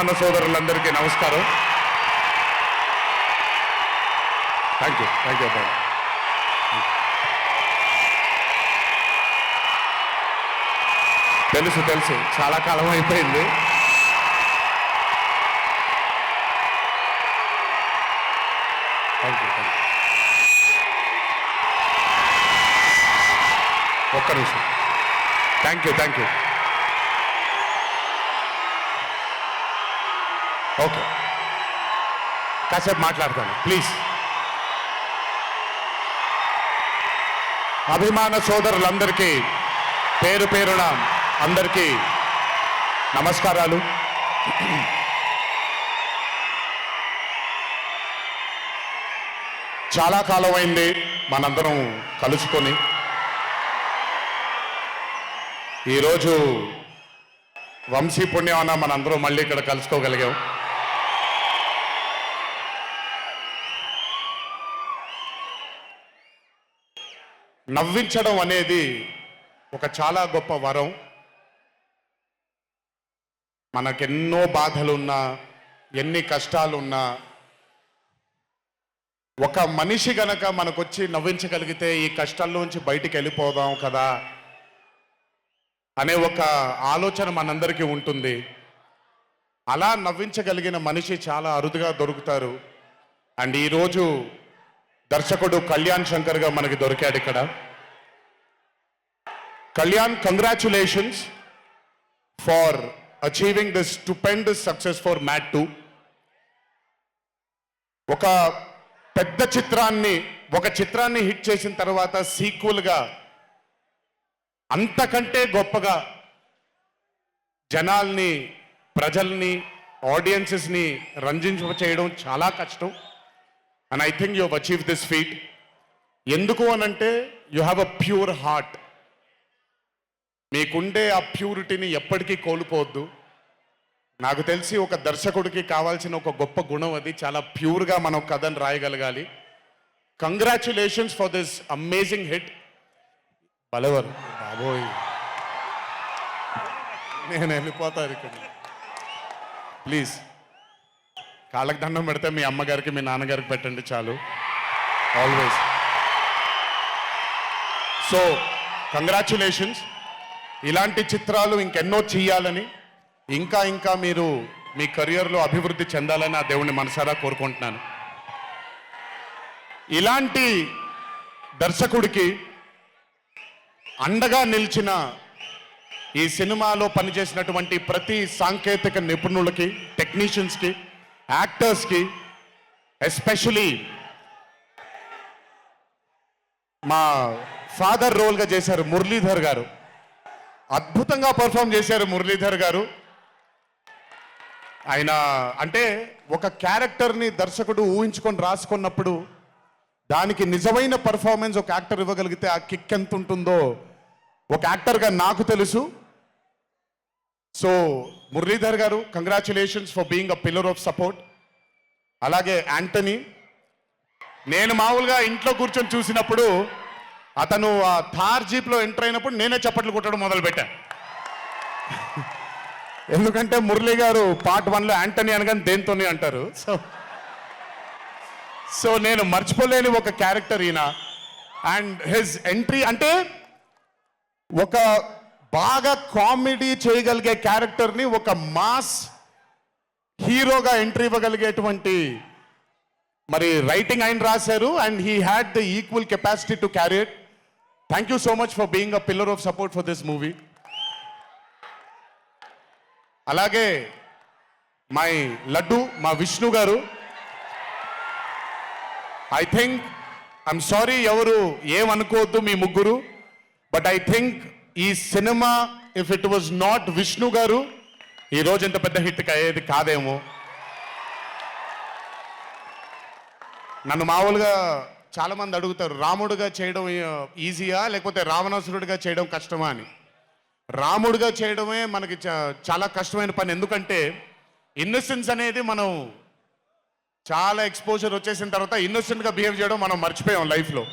అన్న సోదరులందరికీ నమస్కారం. థ్యాంక్ యూ థ్యాంక్ యూ అబ్బాయి. తెలుసు తెలుసు. చాలా కాలం అయిపోయింది. థ్యాంక్ యూ థ్యాంక్ యూ ఒక్క నిమిషం. Thank you thank you okay. కాసేపు మాట్లాడతాను. ప్లీజ్. అభిమాన సోదరులందరికీ పేరు పేరున అందరికీ నమస్కారాలు. చాలా కాలం అయింది మనందరం కలుసుకొని. ఈరోజు వంశీ పుణ్యమన మనందరం మళ్ళీ ఇక్కడ కలుసుకోగలిగాం. నవ్వించడం అనేది ఒక చాలా గొప్ప వరం. మనకెన్నో బాధలున్నా ఎన్ని కష్టాలున్నా ఒక మనిషి గనక మనకొచ్చి నవ్వించగలిగితే ఈ కష్టాల్లోంచి బయటికి వెళ్ళిపోదాం కదా అనే ఒక ఆలోచన మనందరికీ ఉంటుంది. అలా నవ్వించగలిగిన మనిషి చాలా అరుదుగా దొరుకుతారు. అండ్ ఈరోజు దర్శకుడు కళ్యాణ్ శంకర్గా మనకి దొరికాడు ఇక్కడ. Kalyan congratulations for achieving this stupendous success for Mad two ఒక పెద్ద చిత్రాన్ని ఒక చిత్రాన్ని హిట్ చేసిన తర్వాత సీక్వల్గా అంతకంటే గొప్పగా జనాల్ని ప్రజల్ని ఆడియన్సెస్ని రంజింప చేయడం చాలా కష్టం. And I think you achieve this feat ఎందుకు అనంటే you have a pure heart మీకుండే ఆ ప్యూరిటీని ఎప్పటికీ కోల్పోవద్దు. నాకు తెలిసి ఒక దర్శకుడికి కావాల్సిన ఒక గొప్ప గుణం అది చాలా ప్యూర్గా మనం కథను రాయగలగాలి. Congratulations for this amazing hit బలవరు. బాబోయ్. నేను వెళ్ళిపోతాను ఇక్కడ. ప్లీజ్ కాళ్ళకి దండం పెడితే మీ అమ్మగారికి మీ నాన్నగారికి పెట్టండి చాలు. ఆల్వేస్ సో కంగ్రాచులేషన్స్ ఇలాంటి చిత్రాలు ఇంకెన్నో చేయాలని ఇంకా ఇంకా మీరు మీ కెరియర్లో అభివృద్ధి చెందాలని ఆ దేవుణ్ణి మనసారా కోరుకుంటున్నాను. ఇలాంటి దర్శకుడికి అండగా నిలిచిన ఈ సినిమాలో పనిచేసినటువంటి ప్రతి సాంకేతిక నిపుణులకి టెక్నీషియన్స్కి యాక్టర్స్కి ఎస్పెషలీ మా ఫాదర్ రోల్గా చేశారు మురళీధర్ గారు. అద్భుతంగా పర్ఫామ్ చేశారు మురళీధర్ గారు. ఆయన అంటే ఒక క్యారెక్టర్ని దర్శకుడు ఊహించుకొని రాసుకున్నప్పుడు దానికి నిజమైన పర్ఫార్మెన్స్ ఒక యాక్టర్ ఇవ్వగలిగితే ఆ కిక్ ఎంత ఉంటుందో ఒక యాక్టర్గా నాకు తెలుసు. So Muralidhar garu congratulations for being a pillar of support అలాగే యాంటనీ నేను మామూలుగా ఇంట్లో కూర్చొని చూసినప్పుడు అతను ఆ థార్ జీప్లో ఎంటర్ అయినప్పుడు నేనే చప్పట్లు కొట్టడం మొదలుపెట్టాను ఎందుకంటే మురళి గారు పార్ట్ వన్లో యాంటనీ అనగానే దేంతోనే అంటారు. సో సో నేను మర్చిపోలేని ఒక క్యారెక్టర్ ఈయన. అండ్ హిజ్ ఎంట్రీ అంటే ఒక బాగా కామెడీ చేయగలిగే క్యారెక్టర్ని ఒక మాస్ హీరోగా ఎంట్రీ ఇవ్వగలిగేటువంటి మరి రైటింగ్ ఆయన రాశారు and he had the equal capacity to carry thank you so much for being a pillar of support for this movie అలాగే మై లడ్డు మా విష్ణు గారు. ఐ థింక్ ఐఎమ్ సారీ ఎవరు ఏమనుకోవద్దు మీ ముగ్గురు. బట్ ఐ థింక్ ఈ cinema if it was not Vishnu garu ఈ రోజు ఇంత పెద్ద హిట్ అయ్యేది కాదేమో. నన్ను మామూలుగా చాలామంది అడుగుతారు రాముడుగా చేయడం ఈజీయా లేకపోతే రావణాసురుడిగా చేయడం కష్టమా అని. రాముడుగా చేయడమే మనకి చాలా కష్టమైన పని. ఎందుకంటే ఇన్నోసెన్స్ అనేది మనం చాలా ఎక్స్పోజర్ వచ్చేసిన తర్వాత ఇన్నోసెంట్గా బిహేవ్ చేయడం మనం మర్చిపోయాం లైఫ్లో.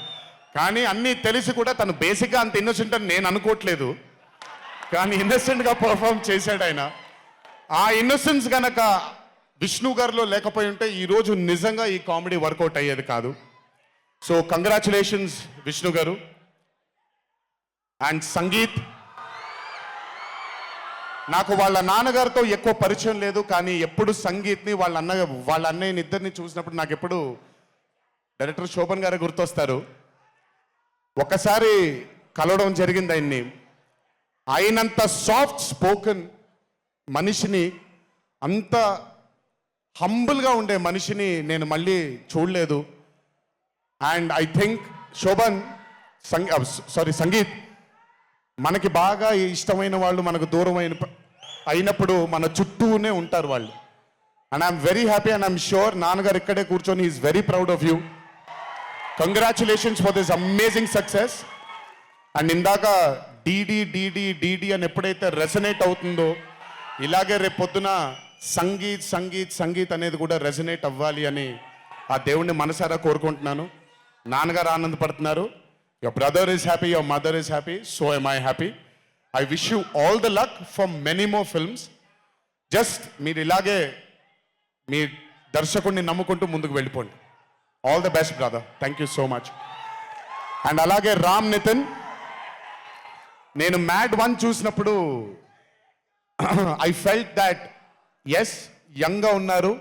కానీ అన్నీ తెలిసి కూడా తను బేసిక్గా అంత ఇన్నోసెంట్ అని నేను అనుకోవట్లేదు. కానీ ఇన్నోసెంట్గా పర్ఫామ్ చేశాడు ఆయన. ఆ ఇన్నోసెన్స్ గనక విష్ణు గారిలో లేకపోయి ఉంటే ఈరోజు నిజంగా ఈ కామెడీ వర్కౌట్ అయ్యేది కాదు. So congratulations Vishnu garu. And Sangeet. నాకు వాళ్ళ నాన్నగారితో ఎక్కువ పరిచయం లేదు కానీ ఎప్పుడు సంగీత్ని వాళ్ళ అన్న వాళ్ళ అన్నయ్యని ఇద్దరిని చూసినప్పుడు నాకు ఎప్పుడు డైరెక్టర్ శోభన్ గారు గుర్తొస్తారు. ఒకసారి కలవడం జరిగింది ఆయన్ని. అయినంత సాఫ్ట్ స్పోకెన్ మనిషిని అంత హంబుల్గా ఉండే మనిషిని నేను మళ్ళీ చూడలేదు. And I think Shobhan Sanga sorry uh, sangeet మనకి బాగా ఇష్టమైన వాళ్ళు మనకు దూరం అయిన అయినప్పుడు మన చుట్టూనే ఉంటారు వాళ్ళు. And I'm very happy and I'm sure నాన్నగారు ఇక్కడే కూర్చొని is very proud of you congratulations for this amazing success and ఇందాక D D D D D D అని ఎప్పుడైతే రెసనేట్ అవుతుందో ఇలాగే రేపు పొద్దున సంగీత్ సంగీత్ సంగీత్ అనేది కూడా రెసనేట్ అవ్వాలి అని ఆ దేవుణ్ణి మనసారా కోరుకుంటున్నాను. నాన్నగారు ఆనందపడుతున్నారు. Your brother is happy your mother is happy so am I happy I wish you all the luck for many more films just మీరు ఇలాగే మీ దర్శకుడిని నమ్ముకుంటూ ముందుకు వెళ్ళిపోండి. All the best brother thank you so much and అలాగే రామ్ నితిన్ నేను mad one చూసినప్పుడు ఐ ఫెల్ట్ దాట్ ఎస్ యంగ్గా ఉన్నారు.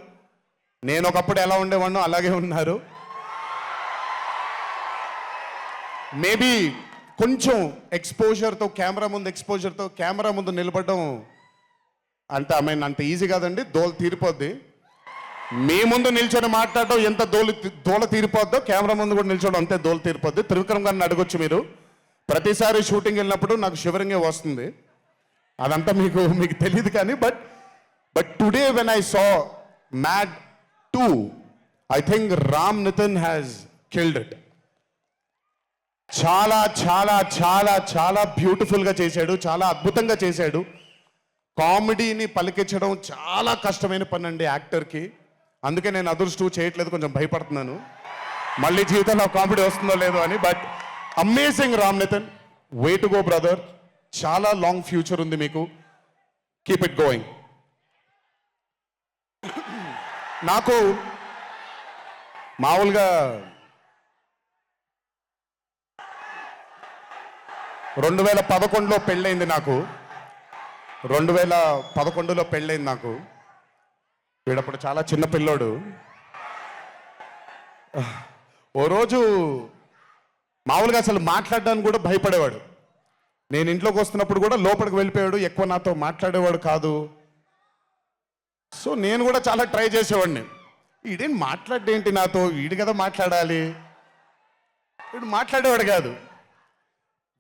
నేను ఒకప్పుడు ఎలా ఉండేవాడినో అలాగే ఉన్నారు. మేబీ కొంచెం ఎక్స్పోజర్తో కెమెరా ముందు ఎక్స్పోజర్తో కెమెరా ముందు నిలబడడం అంటే ఐ మీన్ అంత ఈజీ కాదండి. దోలు తీరిపోద్ది. మీ ముందు నిల్చొని మాట్లాడడం ఎంత దోలు దోల తీరిపోద్దో కెమెరా ముందు కూడా నిల్చోడం అంతే దోలు తీరిపోద్ది. త్రివిక్రమ్ గారిని అడగొచ్చు మీరు. ప్రతిసారి షూటింగ్ వెళ్ళినప్పుడు నాకు శివరింగే వస్తుంది. అదంతా మీకు మీకు తెలియదు కానీ but but today when I saw Mad two I think Ram Nitin has killed it. చాలా చాలా చాలా చాలా బ్యూటిఫుల్గా చేశాడు. చాలా అద్భుతంగా చేశాడు. కామెడీని పలికించడం చాలా కష్టమైన పని అండి యాక్టర్కి. అందుకే నేను అదృష్టం చేయట్లేదు కొంచెం భయపడుతున్నాను. మళ్ళీ జీవితంలో కామెడీ వస్తుందో లేదో అని but amazing Ram Nitin way to go brother చాలా లాంగ్ ఫ్యూచర్ ఉంది మీకు. కీప్ ఇట్ గోయింగ్ నాకు మామూలుగా రెండు వేల పదకొండులో పెళ్ళైంది నాకు. రెండు వేల పదకొండులో పెళ్ళైంది నాకు. వీడప్పుడు చాలా చిన్న పిల్లోడు. ఓ రోజు మామూలుగా అసలు మాట్లాడడానికి కూడా భయపడేవాడు. నేను ఇంట్లోకి వస్తున్నప్పుడు కూడా లోపలికి వెళ్ళిపోయాడు ఎక్కువ నాతో మాట్లాడేవాడు కాదు. సో నేను కూడా చాలా ట్రై చేసేవాడిని. వీడేం మాట్లాడేంటి నాతో? వీడు కదా మాట్లాడాలి. వీడు మాట్లాడేవాడు కాదు.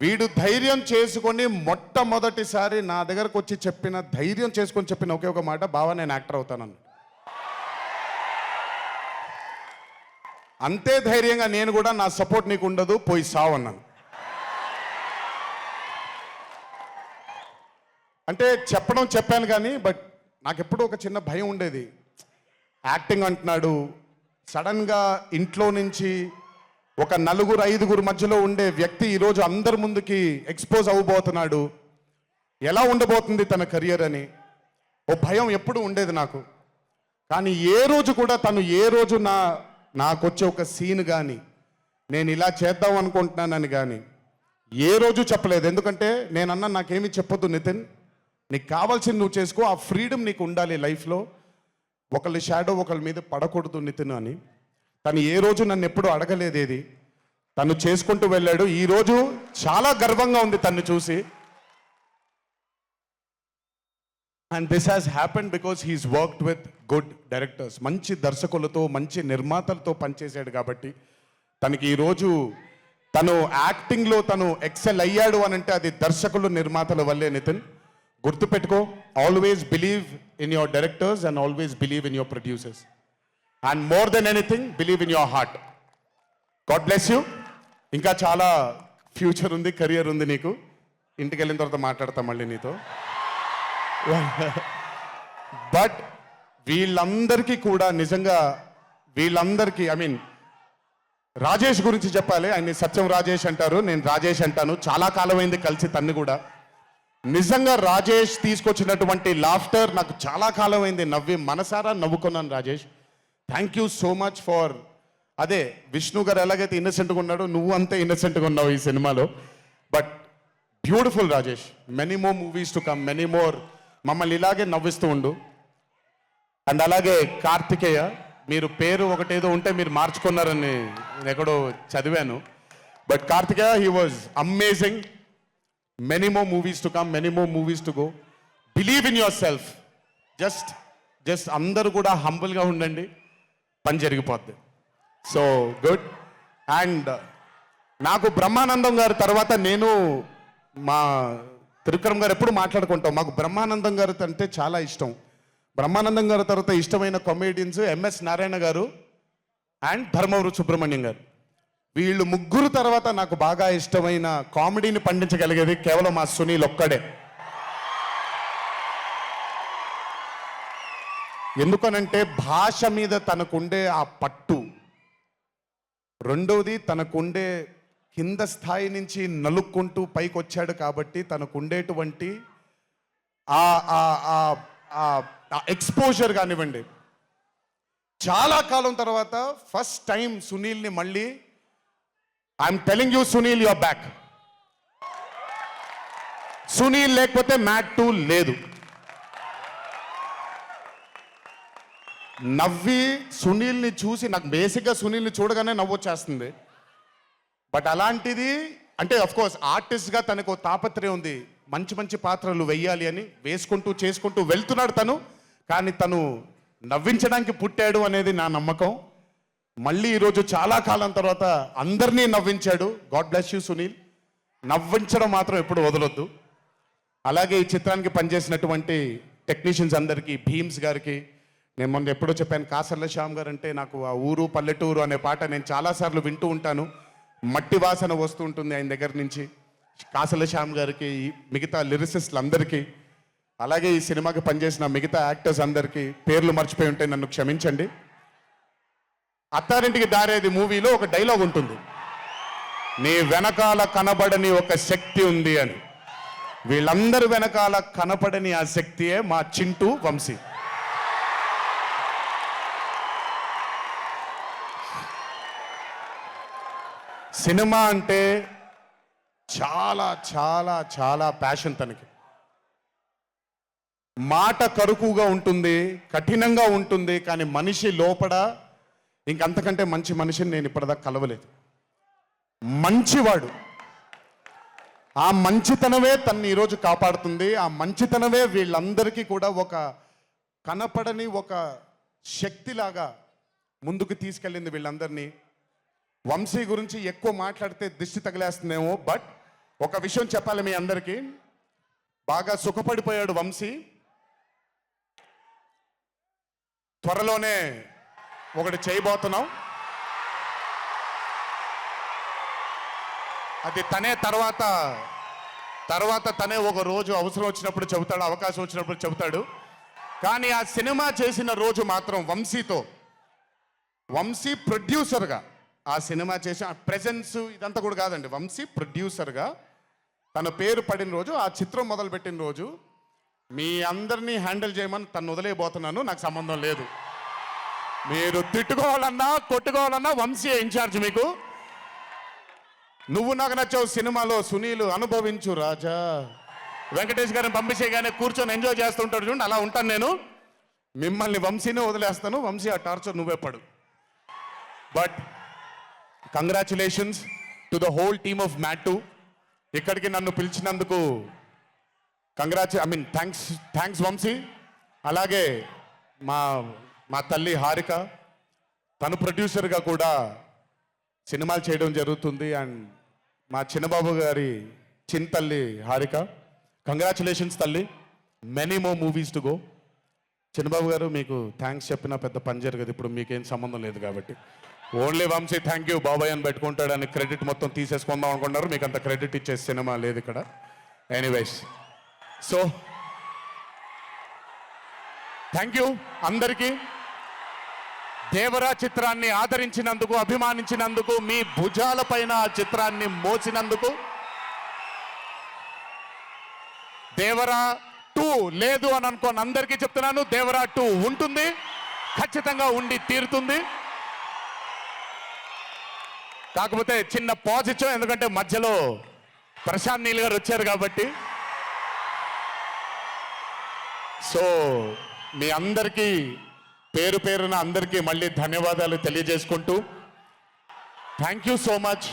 వీడు ధైర్యం చేసుకొని మొట్టమొదటిసారి నా దగ్గరకు వచ్చి చెప్పిన ధైర్యం చేసుకొని చెప్పిన ఒకే ఒక మాట బావా నేను యాక్టర్ అవుతానని. అంతే ధైర్యంగా నేను కూడా నా సపోర్ట్ నీకు ఉండదు పోయి సావన్నాను అంటే చెప్పడం చెప్పాను కానీ బట్ నాకు ఎప్పుడూ ఒక చిన్న భయం ఉండేది. యాక్టింగ్ అంటున్నాడు. సడన్గా ఇంట్లో నుంచి ఒక నలుగురు ఐదుగురు మధ్యలో ఉండే వ్యక్తి ఈరోజు అందరి ముందుకి ఎక్స్పోజ్ అవ్వబోతున్నాడు. ఎలా ఉండబోతుంది తన కెరియర్ అని. ఓ భయం ఎప్పుడు ఉండేది నాకు. కానీ ఏ రోజు కూడా తను ఏ రోజు నా నాకొచ్చే ఒక సీన్ కానీ నేను ఇలా చేద్దాం అనుకుంటున్నానని కానీ ఏ రోజు చెప్పలేదు. ఎందుకంటే నేనన్నా నాకేమీ చెప్పొద్దు నితిన్. నీకు కావాల్సింది నువ్వు చేసుకో ఆ ఫ్రీడమ్ నీకు ఉండాలి లైఫ్లో. ఒకళ్ళ షాడో ఒకళ్ళ మీద పడకూడదు నితిన్ అని. తను ఏ రోజు నన్ను ఎప్పుడూ అడగలేదేది. తను చేసుకుంటూ వెళ్ళాడు. ఈరోజు చాలా గర్వంగా ఉంది తన్ను చూసి. And this has happen because he's worked with good directors మంచి దర్శకులతో మంచి నిర్మాతలతో పనిచేశాడు కాబట్టి తనకి ఈరోజు తను యాక్టింగ్లో తను ఎక్సెల్ అయ్యాడు అని అంటే అది దర్శకులు నిర్మాతల వల్లే నితిన్. గుర్తుపెట్టుకో always believe in your directors and always believe in your producers and more then anything believe in your heart God bless you ఇంకా చాలా ఫ్యూచర్ ఉంది కెరియర్ ఉంది నీకు. ఇంటికి వెళ్ళిన తర్వాత మాట్లాడతాం మళ్ళీ నీతో. బట్ వీళ్ళందరికీ కూడా నిజంగా వీళ్ళందరికీ ఐ మీన్ రాజేష్ గురించి చెప్పాలి. ఆయన సత్యం రాజేష్ అంటారు నేను రాజేష్ అంటాను. చాలా కాలమైంది కలిసి తన్ని కూడా. నిజంగా రాజేష్ తీసుకొచ్చినటువంటి లాఫ్టర్ నాకు చాలా కాలం అయింది నవ్వి మనసారా నవ్వుకున్నాను Rajesh. Thank you so much for అదే విష్ణు గారు ఎలాగైతే ఇన్నసెంట్గా ఉన్నాడో నువ్వు అంతే ఇన్నసెంట్గా ఉన్నావు ఈ సినిమాలో. But beautiful Rajesh. Many more movies to come many more మమ్మల్ని ఇలాగే నవ్విస్తూ ఉండు. అండ్ అలాగే కార్తికేయ మీరు పేరు ఒకటేదో ఉంటే మీరు మార్చుకున్నారని నేను ఎక్కడో చదివాను. But Karthikeya he was amazing many movies to come many movies to go believe in yourself just just అందరూ కూడా హంబుల్గా ఉండండి. పని జరిగిపోద్ది. సో గుడ్ అండ్ నాకు బ్రహ్మానందం గారి తర్వాత నేను మా త్రివిక్రమ్ గారు ఎప్పుడు మాట్లాడుకుంటాం? మాకు బ్రహ్మానందం గారు అంటే చాలా ఇష్టం. బ్రహ్మానందం గారి తర్వాత ఇష్టమైన కమేడియన్స్ ఎంఎస్ నారాయణ గారు అండ్ ధర్మవరు సుబ్రహ్మణ్యం గారు. వీళ్ళు ముగ్గురు తర్వాత నాకు బాగా ఇష్టమైన కామెడీని పండించగలిగేది కేవలం మా సునీల్ ఒక్కడే. ఎందుకనంటే భాష మీద తనకుండే ఆ పట్టు. రెండవది తనకుండే కింద స్థాయి నుంచి నలుక్కుంటూ పైకి వచ్చాడు కాబట్టి తనకుండేటువంటి ఆ ఆ ఆ ఆ ఎక్స్పోజర్ కానివ్వండి. చాలా కాలం తర్వాత ఫస్ట్ టైం సునీల్ని మళ్ళీ I'm telling you Sunil you're back Sunil లేకపోతే మ్యాట్ టూ లేదు. నవ్వి సునీల్ని చూసి నాకు బేసిక్గా సునీల్ని చూడగానే నవ్వు వచ్చేస్తుంది బట్ అలాంటిది అంటే అఫ్ కోర్స్ ఆర్టిస్ట్గా తనకు తాపత్రయం ఉంది. మంచి మంచి పాత్రలు వెయ్యాలి అని వేసుకుంటూ చేసుకుంటూ వెళ్తున్నాడు తను. కానీ తను నవ్వించడానికి పుట్టాడు అనేది నా నమ్మకం. మళ్ళీ ఈరోజు చాలా కాలం తర్వాత అందరినీ నవ్వించాడు. గాడ్ బ్లెస్ యూ సునీల్ నవ్వించడం మాత్రం ఎప్పుడు వదలొద్దు. అలాగే ఈ చిత్రానికి పనిచేసినటువంటి టెక్నీషియన్స్ అందరికీ భీమ్స్ గారికి నేను మొన్న ఎప్పుడో చెప్పాను కాసర్ల శ్యామ్ గారు అంటే నాకు ఆ ఊరు పల్లెటూరు అనే పాట నేను చాలాసార్లు వింటూ ఉంటాను. మట్టి వాసన వస్తూ ఉంటుంది ఆయన దగ్గర నుంచి. కాసల శ్యామ్ గారికి ఈ మిగతా లిరిసిస్ట్లు అందరికీ అలాగే ఈ సినిమాకి పనిచేసిన మిగతా యాక్టర్స్ అందరికీ పేర్లు మర్చిపోయి ఉంటే నన్ను క్షమించండి. అత్తారింటికి దారేది మూవీలో ఒక డైలాగ్ ఉంటుంది. నీ వెనకాల కనబడని ఒక శక్తి ఉంది అని. వీళ్ళందరి వెనకాల కనపడని ఆ శక్తియే మా చింటూ వంశీ. సినిమా అంటే చాలా చాలా చాలా ప్యాషన్ తనకి. మాట కరుకుగా ఉంటుంది కఠినంగా ఉంటుంది కానీ మనిషి లోపల ఇంకంతకంటే మంచి మనిషిని నేను ఇప్పటిదాకా కలవలేదు. మంచివాడు. ఆ మంచితనమే తన్ని ఈరోజు కాపాడుతుంది. ఆ మంచితనమే వీళ్ళందరికీ కూడా ఒక కనపడని ఒక శక్తిలాగా ముందుకు తీసుకెళ్ళింది వీళ్ళందరినీ. వంశీ గురించి ఎక్కువ మాట్లాడితే దిష్టి తగిలేస్తుందేమో బట్ ఒక విషయం చెప్పాలి మీ అందరికీ. బాగా సుఖపడిపోయాడు వంశీ. త్వరలోనే ఒకటి చేయబోతున్నాం. అది తనే తర్వాత తర్వాత తనే ఒక రోజు అవసరం వచ్చినప్పుడు చెబుతాడు అవకాశం వచ్చినప్పుడు చెబుతాడు. కానీ ఆ సినిమా చేసిన రోజు మాత్రం వంశీతో వంశీ ప్రొడ్యూసర్గా ఆ సినిమా చేసి ఆ ప్రెజెన్స్ ఇదంతా కూడా కాదండి. వంశీ ప్రొడ్యూసర్గా తన పేరు పడిన రోజు ఆ చిత్రం మొదలుపెట్టిన రోజు మీ అందరినీ హ్యాండిల్ చేయమని తను వదిలేయబోతున్నాను. నాకు సంబంధం లేదు. మీరు తిట్టుకోవాలన్నా కొట్టుకోవాలన్నా వంశీ ఇన్ఛార్జ్ మీకు? నువ్వు నాకు నచ్చావు సినిమాలో సునీలు అనుభవించు రాజా. వెంకటేష్ గారిని పంపించేయగానే కూర్చొని ఎంజాయ్ చేస్తుంటాడు చూడండి అలా ఉంటాను నేను. మిమ్మల్ని వంశీనే వదిలేస్తాను. వంశీ ఆ టార్చర్ నువ్వే పడు. But congratulations to the whole team of Mad ఇక్కడికి నన్ను పిలిచినందుకు కంగ్రాచు I mean thanks thanks Vamsi. అలాగే మా మా తల్లి హారిక తను ప్రొడ్యూసర్గా కూడా సినిమాలు చేయడం జరుగుతుంది అండ్ మా చిన్నబాబు గారి చిన్న తల్లి హారిక. కంగ్రాచులేషన్స్ తల్లి. Many more movies to go Chinnababu garu మీకు థ్యాంక్స్ చెప్పినా పెద్ద పని జరగదు. ఇప్పుడు మీకేం సంబంధం లేదు కాబట్టి. ఓన్లీ వంశీ థ్యాంక్ యూ బాబాయ్ అని పెట్టుకుంటాడని క్రెడిట్ మొత్తం తీసేసుకుందాం అనుకున్నారు మీకు అంత క్రెడిట్ ఇచ్చే సినిమా లేదు ఇక్కడ. ఎనీవేస్ సో థ్యాంక్ యూ అందరికీ. దేవరా చిత్రాన్ని ఆదరించినందుకు అభిమానించినందుకు మీ భుజాలపైన ఆ చిత్రాన్ని మోచినందుకు దేవరా టూ లేదు అని అనుకోని అందరికీ చెప్తున్నాను. దేవరా టూ ఉంటుంది. ఖచ్చితంగా ఉండి తీరుతుంది. కాకపోతే చిన్న పాజ్ ఇచ్చాం ఎందుకంటే మధ్యలో ప్రశాంత్ నీల్ గారు వచ్చారు కాబట్టి. సో మీ అందరికీ పేరు పేరున అందరికీ మళ్ళీ ధన్యవాదాలు తెలియజేసుకుంటూ థ్యాంక్ యూ సో మచ్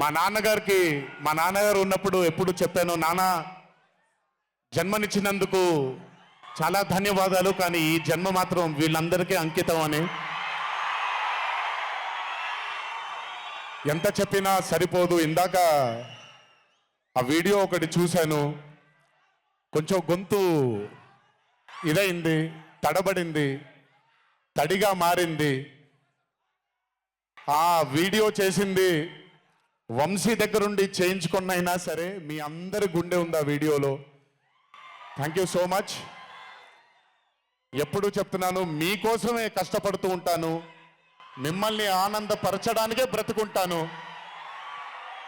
మా నాన్నగారికి మా నాన్నగారు ఉన్నప్పుడు ఎప్పుడు చెప్పాను నాన్న జన్మనిచ్చినందుకు చాలా ధన్యవాదాలు కానీ ఈ జన్మ మాత్రం వీళ్ళందరికీ అంకితం అని. ఎంత చెప్పినా సరిపోదు. ఇందాక ఆ వీడియో ఒకటి చూశాను. కొంచెం గొంతు ఇదైంది తడబడింది తడిగా మారింది. ఆ వీడియో చేసింది వంశీ దగ్గరుండి చేయించుకున్నైనా సరే మీ అందరి గుండె ఉంది ఆ వీడియోలో. థ్యాంక్ యూ సో మచ్ ఎప్పుడు చెప్తున్నాను మీకోసమే కష్టపడుతూ ఉంటాను. మిమ్మల్ని ఆనందపరచడానికే బ్రతుకుంటాను.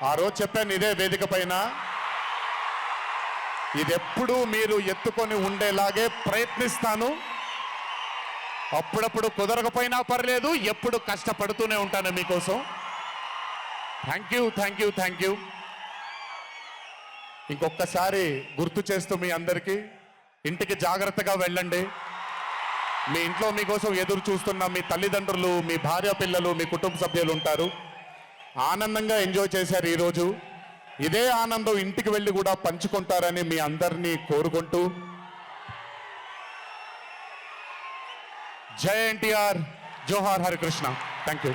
ఆ రోజు చెప్పాను ఇదే వేదిక పైన. ఇది ఎప్పుడు మీరు ఎత్తుకొని ఉండేలాగే ప్రయత్నిస్తాను. అప్పుడప్పుడు కుదరకపోయినా పర్లేదు ఎప్పుడు కష్టపడుతూనే ఉంటాను మీకోసం. Thank you thank you thank you ఇంకొకసారి గుర్తు చేస్తూ మీ అందరికీ ఇంటికి జాగ్రత్తగా వెళ్ళండి. మీ ఇంట్లో మీకోసం ఎదురు చూస్తున్న మీ తల్లిదండ్రులు మీ భార్య పిల్లలు మీ కుటుంబ సభ్యులు ఉంటారు. ఆనందంగా ఎంజాయ్ చేశారు ఈరోజు. ఇదే ఆనందం ఇంటికి వెళ్ళి కూడా పంచుకుంటారని మీ అందరినీ కోరుకుంటూ. జై ఎన్టీఆర్ జోహార్ Harikrishna. Thank you